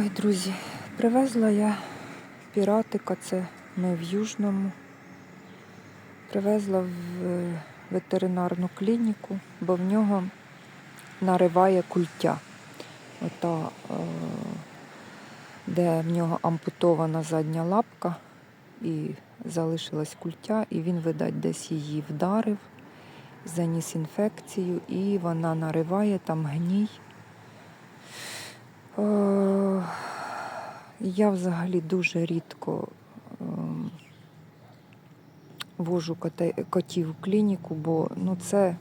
Ой, друзі, привезла я піратика, це ми в Южному. Привезла в е, ветеринарну клініку, бо в нього нариває культя. Ота, е, де в нього ампутована задня лапка і залишилась культя, і він, видать, десь її вдарив, заніс інфекцію, і вона нариває там гній. Е, Я взагалі дуже рідко ем, вожу котів в клініку, бо ну, це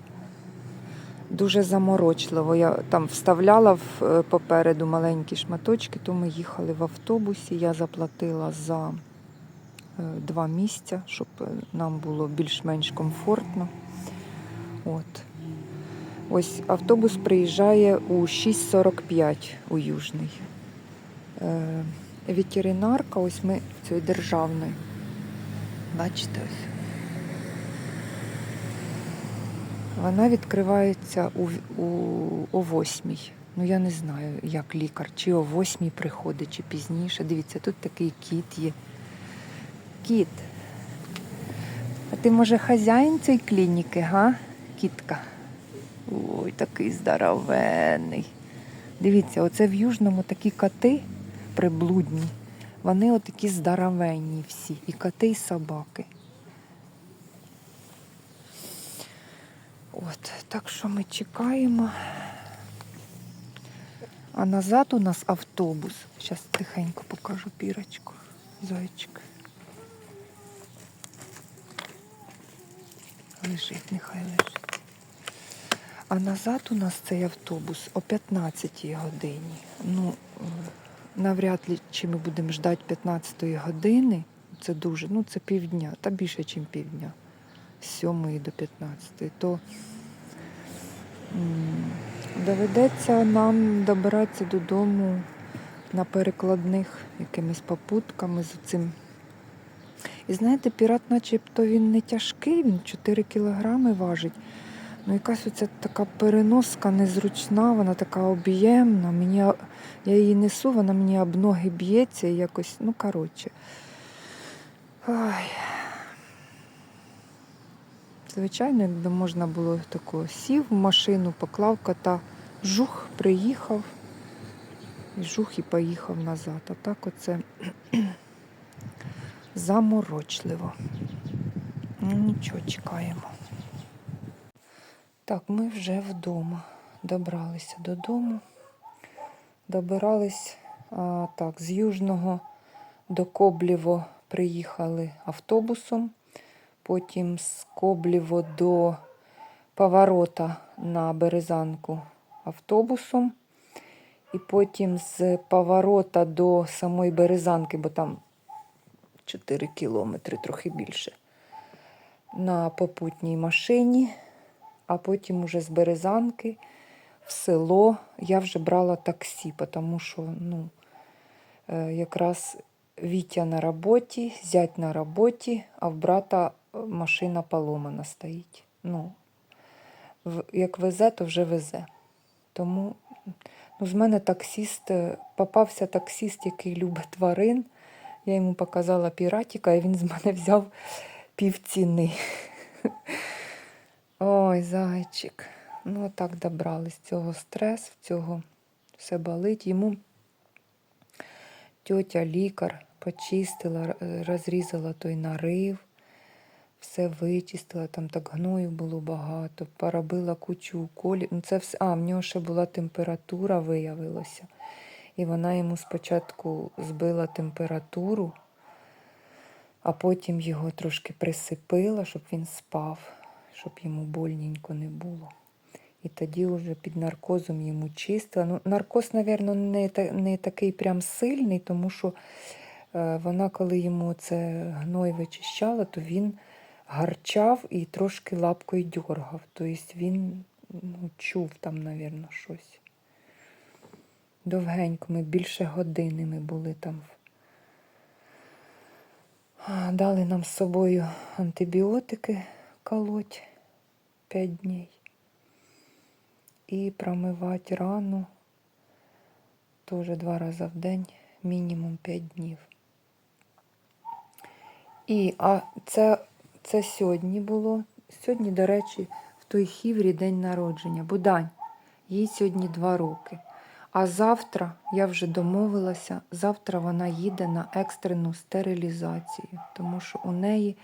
дуже заморочливо. Я там вставляла е, попереду маленькі шматочки, то ми їхали в автобусі. Я заплатила за е, два місця, щоб нам було більш-менш комфортно. От. Ось автобус приїжджає у 6.45 у Южний. Е, ветеринарка, ось ми цієї державної. Бачите ось. Вона відкривається у, у, о 8. Ну я не знаю, як лікар, чи о 8 приходить, чи пізніше. Дивіться, тут такий кіт є. Кіт. А ти, може, хазяїн цієї клініки, га? Кітка. Ой, такий здоровенний. Дивіться, оце в Южному такі коти приблудні. Вони отакі здоровенні всі. І коти, і собаки. От, так що ми чекаємо. А назад у нас автобус. Зараз тихенько покажу пірочку. Зайчик. Лежить, нехай лежить. А назад у нас цей автобус о 15 годині. Ну, навряд ли чи ми будемо ждати 15 години. Це дуже, ну це півдня, та більше, ніж півдня. З 7 до 15. То доведеться нам добиратися додому на перекладних якимись попутками з цим. І знаєте, пірат, начебто він не тяжкий, він 4 кілограми важить. Ну, якась оця така переноска незручна, вона така об'ємна. Мені, я її несу, вона мені об ноги б'ється і якось, ну, коротше. Ой. Звичайно, якби можна було такого сів в машину, поклав кота, жух, приїхав, і жух і поїхав назад. А так оце заморочливо. Ну, нічого, чекаємо. Так, ми вже вдома. Добралися додому. Добирались а, так, з Южного до Коблєво приїхали автобусом. Потім з Коблєво до поворота на Березанку автобусом. І потім з поворота до самої Березанки, бо там 4 кілометри, трохи більше. На попутній машині а потім уже з Березанки в село я вже брала таксі, тому що ну, е, якраз Вітя на роботі, зять на роботі, а в брата машина поломана стоїть. Ну, як везе, то вже везе. Тому ну, з мене таксіст, е, попався таксіст, який любить тварин. Я йому показала піратіка, і він з мене взяв півціни. Ой, зайчик. Ну, так добрались цього стрес, цього все болить. Йому тьотя лікар почистила, розрізала той нарив, все вичистила, там так гною було багато, поробила кучу уколів. Ну, це все, а, в нього ще була температура, виявилося. І вона йому спочатку збила температуру, а потім його трошки присипила, щоб він спав, щоб йому больненько не було. І тоді вже під наркозом йому чистила. Ну, наркоз, мабуть, не, не такий прям сильний, тому що е, вона, коли йому це гной вичищала, то він гарчав і трошки лапкою дьоргав. Тобто він ну, чув там, мабуть, щось. Довгенько ми більше години ми були там. Дали нам з собою антибіотики колоть 5 днів. І промивати рану теж два рази в день, мінімум 5 днів. І а це, це сьогодні було. Сьогодні, до речі, в той хіврі день народження. Будань, їй сьогодні два роки. А завтра я вже домовилася, завтра вона їде на екстрену стерилізацію, тому що у неї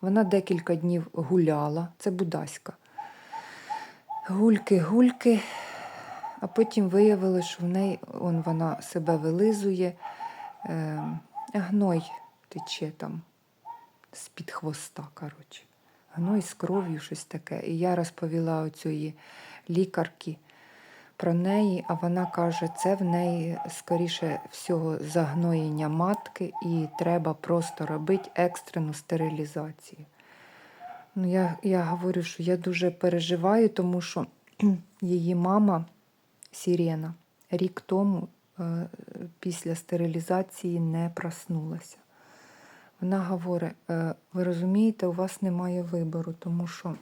вона декілька днів гуляла, це Будаська. Гульки, гульки, а потім виявилося, що в неї он, вона себе вилизує, е, гной тече там з-під хвоста, коротше. Гной з кров'ю, щось таке. І я розповіла оцієї лікарки про неї, а вона каже, це в неї, скоріше всього, загноєння матки, і треба просто робити екстрену стерилізацію. Ну, я, я говорю, що я дуже переживаю, тому що її мама Сірена рік тому е, після стерилізації не проснулася. Вона говорить: е, ви розумієте, у вас немає вибору, тому що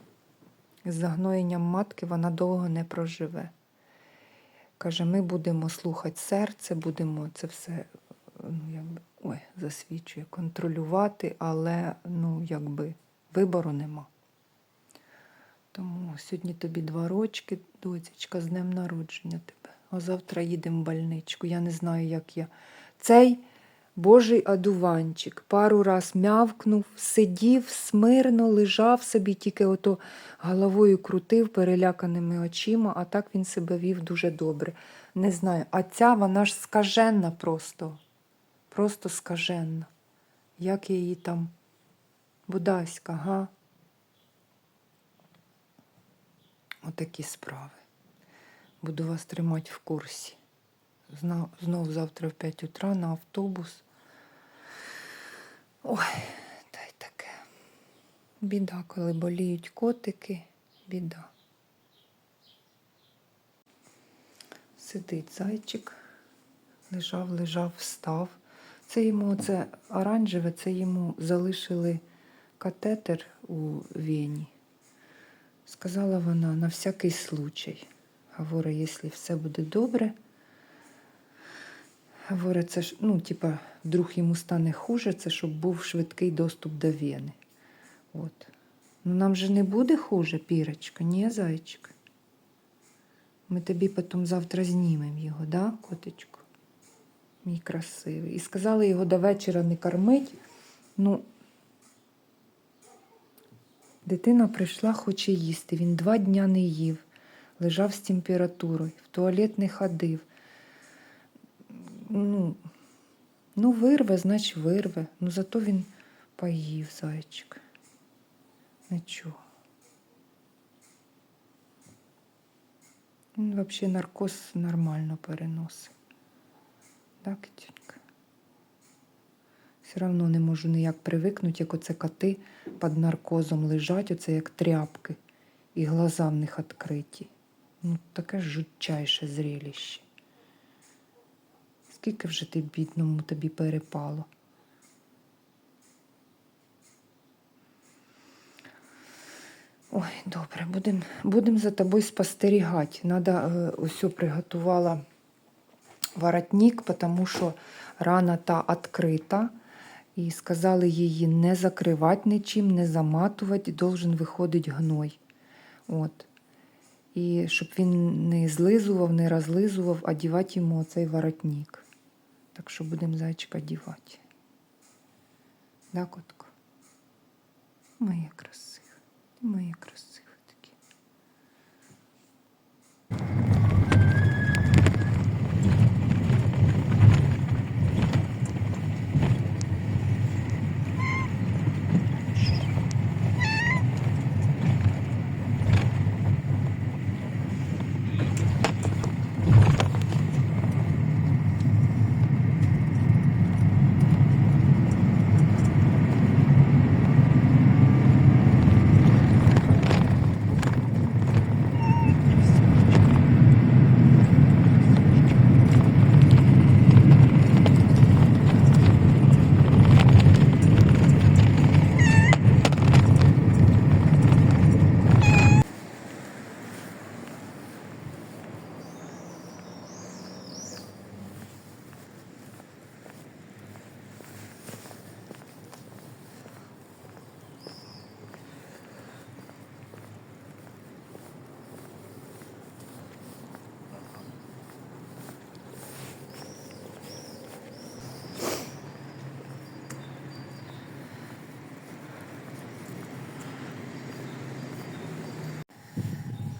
з загноєнням матки вона довго не проживе. Каже, ми будемо слухати серце, будемо це все ну, якби, ой, засвідчує, контролювати, але ну, якби, вибору нема. Тому сьогодні тобі два рочки, доцячка, з днем народження тебе. А завтра їдемо в больничку. Я не знаю, як я. Цей божий одуванчик пару раз м'явкнув, сидів смирно, лежав собі, тільки ото головою крутив переляканими очима, а так він себе вів дуже добре. Не знаю. А ця вона ж скаженна просто. Просто скаженна. Як її там. Будаська, га? Отакі справи. Буду вас тримати в курсі. Знов завтра в 5 утра на автобус. Ой, та й таке. Біда, коли боліють котики, біда. Сидить зайчик, лежав, лежав, встав. Це йому це оранжеве, це йому залишили катетер у вені. Сказала вона на всякий случай. Говорить, якщо все буде добре. Говорить, це ж, ну, типа, вдруг йому стане хуже, це щоб був швидкий доступ до вени. От. Ну нам же не буде хуже, Пірочка, ні, зайчик. Ми тобі потім завтра знімемо його, да, котичку? Мій красивий. І сказали його до вечора не кормить. Ну, Дитина прийшла, хоче їсти. Він два дня не їв, лежав з температурою, в туалет не ходив. Ну, ну вирве, значить вирве. Ну зато він поїв зайчик. Нічого. Він взагалі наркоз нормально переносить. Так, тітка? Все одно не можу ніяк привикнути, як оце коти під наркозом лежать, оце як тряпки, і глаза в них відкриті. Ну, таке жутчайше зрелище. Скільки вже ти бідному тобі перепало? Ой, добре, будемо будем за тобою спостерігати. Надо е, ось приготувала воротник, тому що рана та відкрита. І сказали її не закривати нічим, не заматувати, должен виходити гной. От. І щоб він не злизував, не розлизував, а дівати йому оцей воротник. Так що будемо зайчика дівати. Да, котко? Моє красиве, моє красиве таке.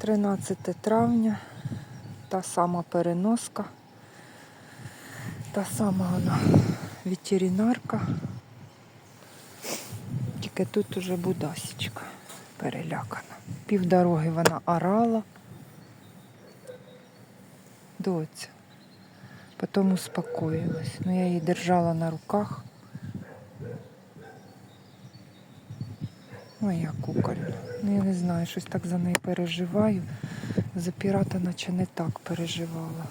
13 травня, та сама переноска, та сама вона ветеринарка. Тільки тут уже будасічка перелякана. Півдороги вона орала. Доця. Потім успокоїлась. Ну, я її держала на руках. Моя кукольна. Ну, я не знаю, щось так за неї переживаю. За пірата наче не так переживала.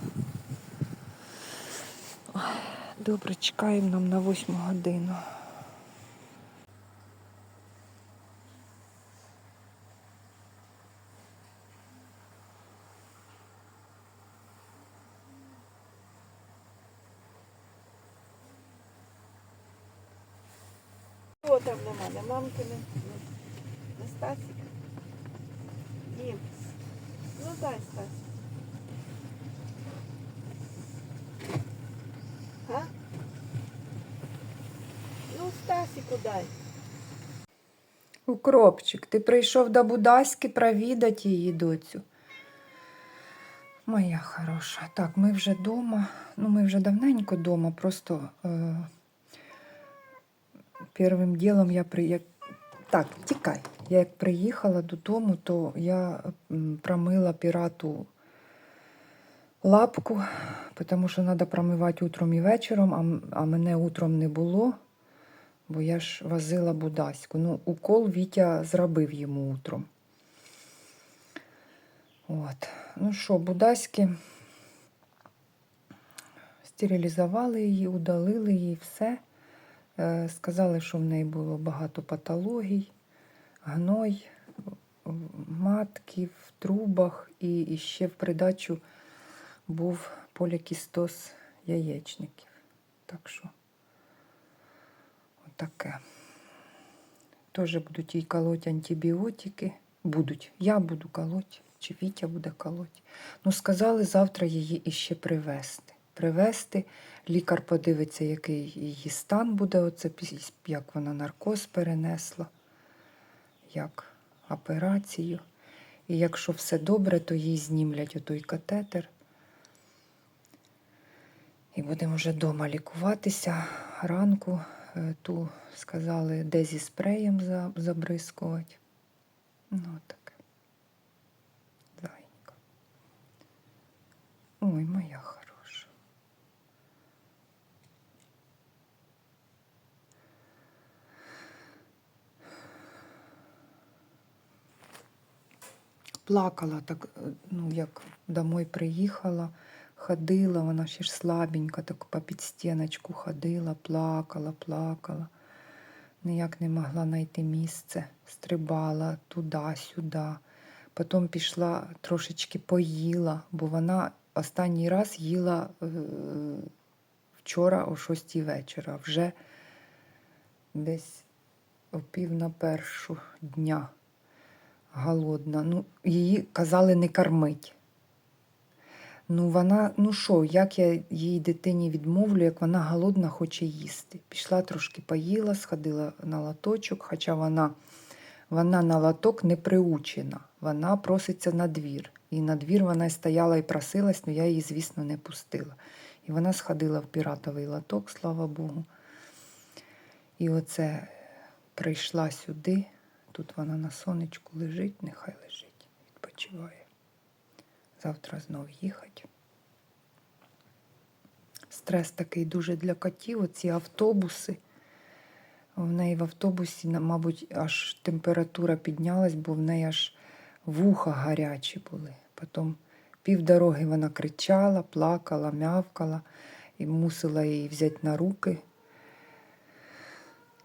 Добре, чекаємо нам на восьму годину. Хто там на мене? Мамки не, не Стасик? Дім. Ну дай Стасик. А? Ну Стасику дай. Укропчик, ти прийшов до Будаськи провідати її доцю. Моя хороша. Так, ми вже вдома. Ну, ми вже давненько вдома, просто е, першим ділом я при... Так, тікай. Я як приїхала додому, то я промила пірату лапку, тому що треба промивати утром і вечором, а, мене утром не було бо я ж возила Будаську. Ну, укол Вітя зробив йому утром. От. Ну що, Будаськи стерилізували її, удалили її все. Е, Сказали, що в неї було багато патологій, гной, матки, в трубах і, і ще в придачу був полікістоз яєчників. Так що таке. Теж будуть їй колоть антибіотики. Будуть. Я буду колоть, чи Вітя буде колоть. Ну, сказали завтра її іще привезти. Привезти. Лікар подивиться, який її стан буде, оце, як вона наркоз перенесла, як операцію. І якщо все добре, то їй знімлять отой катетер. І будемо вже вдома лікуватися. Ранку е, ту сказали, де зі спреєм забризкувати. Ну, так. Зайенька. Ой, моя хороша. Плакала так, е, ну, як домой приїхала, ходила, вона ще ж слабенька, так по підстіночку ходила, плакала, плакала. Ніяк не могла знайти місце, стрибала туди-сюди. Потім пішла трошечки поїла, бо вона останній раз їла е, вчора о 6 вечора, вже десь о пів на першу дня голодна. Ну, її казали не кормить. Ну, вона, ну що, як я їй дитині відмовлю, як вона голодна хоче їсти. Пішла трошки поїла, сходила на латочок, хоча вона, вона на латок не приучена. Вона проситься на двір. І на двір вона стояла і просилась, але я її, звісно, не пустила. І вона сходила в піратовий латок, слава Богу. І оце прийшла сюди. Тут вона на сонечку лежить, нехай лежить, відпочиває. Завтра знов їхати. Стрес такий дуже для котів, оці автобуси. В неї в автобусі, мабуть, аж температура піднялась, бо в неї аж вуха гарячі були. Потім півдороги вона кричала, плакала, мявкала і мусила її взяти на руки.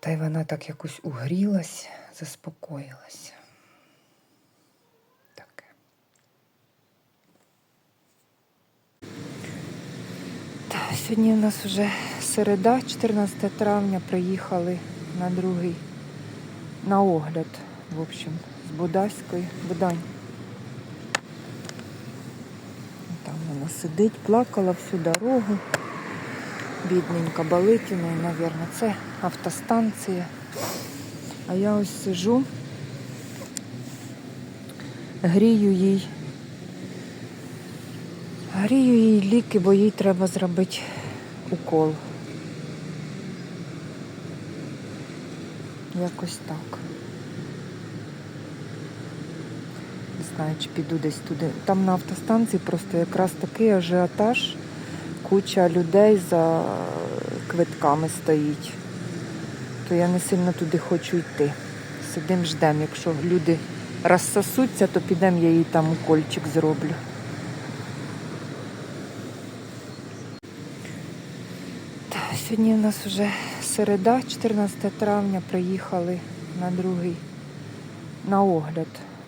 Та й вона так якось угрілась, заспокоїлась. Таке. Та, сьогодні у нас вже середа, 14 травня, приїхали на другий на огляд, в общем, з Будаської. Будань. Там вона сидить, плакала всю дорогу. Бідненька неї, мабуть, це автостанція. А я ось сижу, грію їй Грію їй ліки, бо їй треба зробити укол. Якось так. Не знаю, чи піду десь туди. Там на автостанції просто якраз такий ажіотаж. Куча людей за квитками стоїть. То я не сильно туди хочу йти. Сидим, ждем. Якщо люди розсосуться, то підемо, я їй там укольчик зроблю. Та, Сьогодні у нас вже середа, 14 травня, приїхали на другий на огляд,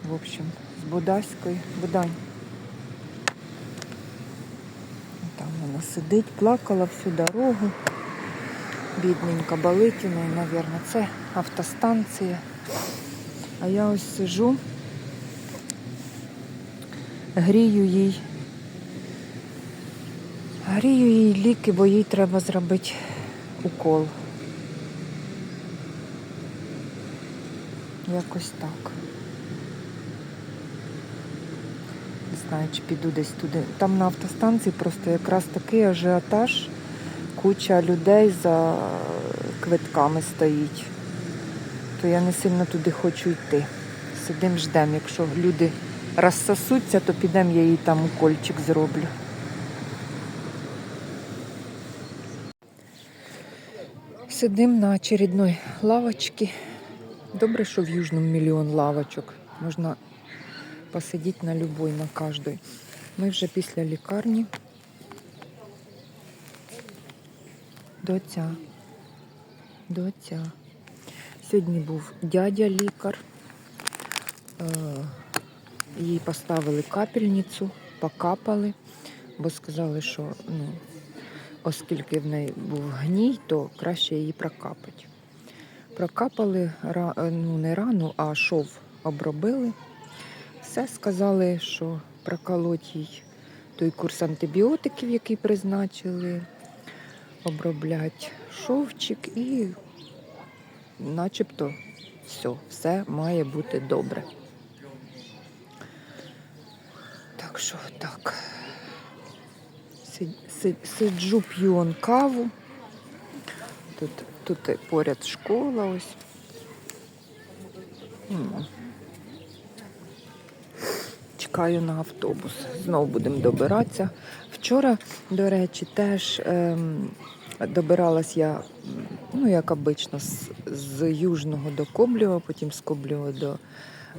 в общем, з Будаської. Будань. Там вона сидить, плакала всю дорогу. Бідненька неї, мабуть, це автостанція. А я ось сижу, грію їй. Грію їй ліки, бо їй треба зробити укол. Якось так. Не знаю, чи піду десь туди. Там на автостанції просто якраз такий ажіотаж. Куча людей за квитками стоїть. То я не сильно туди хочу йти. Сидим, ждем. Якщо люди розсосуться, то підемо, я їй там укольчик зроблю. Сидим на очередной лавочці. Добре, що в Южному мільйон лавочок. Можна посидіти на любой, на кожній. Ми вже після лікарні. Доця. Доця. Сьогодні був дядя лікар. Е, Їй поставили капельницю, покапали, бо сказали, що ну, оскільки в неї був гній, то краще її прокапати. Прокапали е, ну, не рану, а шов обробили. Все сказали, що проколоть їй той курс антибіотиків, який призначили, оброблять шовчик і начебто все, все має бути добре. Так що так. Си- си- Сиджу, п'ю он каву. Тут, тут поряд школа ось. Чекаю на автобус. Знову будемо добиратися. Вчора, до речі, теж ем, добиралась я, ну, як обично, з, з Южного до Коблєва, потім з Коблєва до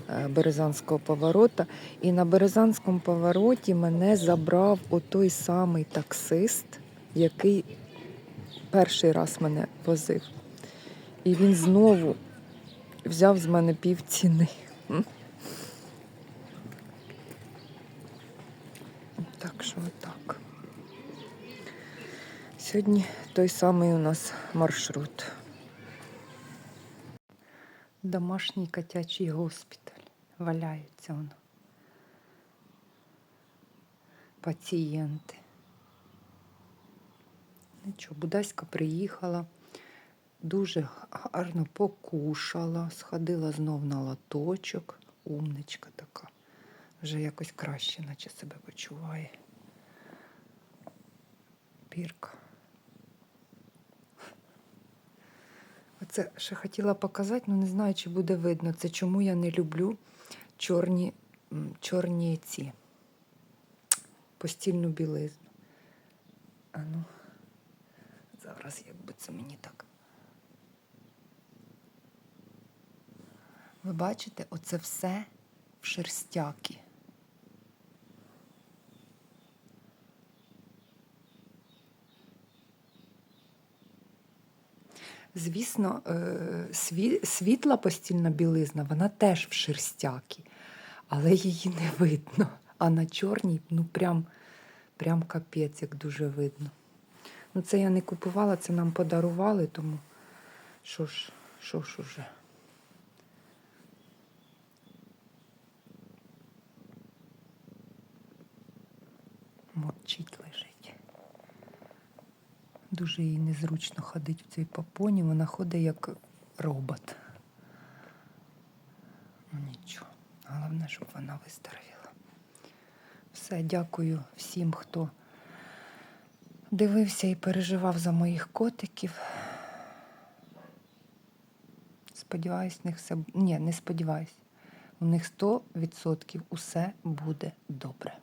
е, Березанського поворота. І на Березанському повороті мене забрав отой самий таксист, який перший раз мене возив. І він знову взяв з мене пів ціни. Так що отак. Сьогодні той самий у нас маршрут. Домашній котячий госпіталь. Валяється воно. Пацієнти. Нічого, Будаська приїхала, дуже гарно покушала, сходила знов на лоточок. Умничка така. Вже якось краще, наче себе почуває. Пірка. Оце ще хотіла показати, але не знаю, чи буде видно. Це чому я не люблю чорні, чорні ці постільну білизну. А ну, зараз якби це мені так. Ви бачите, оце все в шерстяки. Звісно, е, світла постільна білизна, вона теж в шерстякі, але її не видно. А на чорній, ну прям, прям капець, як дуже видно. Ну, це я не купувала, це нам подарували, тому що ж, що ж уже. Мовчить лежить. Дуже їй незручно ходить в цій попоні. Вона ходить як робот. Ну нічого. Головне, щоб вона виздоровіла. Все, дякую всім, хто дивився і переживав за моїх котиків. Сподіваюсь, в них все. Ні, не сподіваюсь. У них 100% усе буде добре.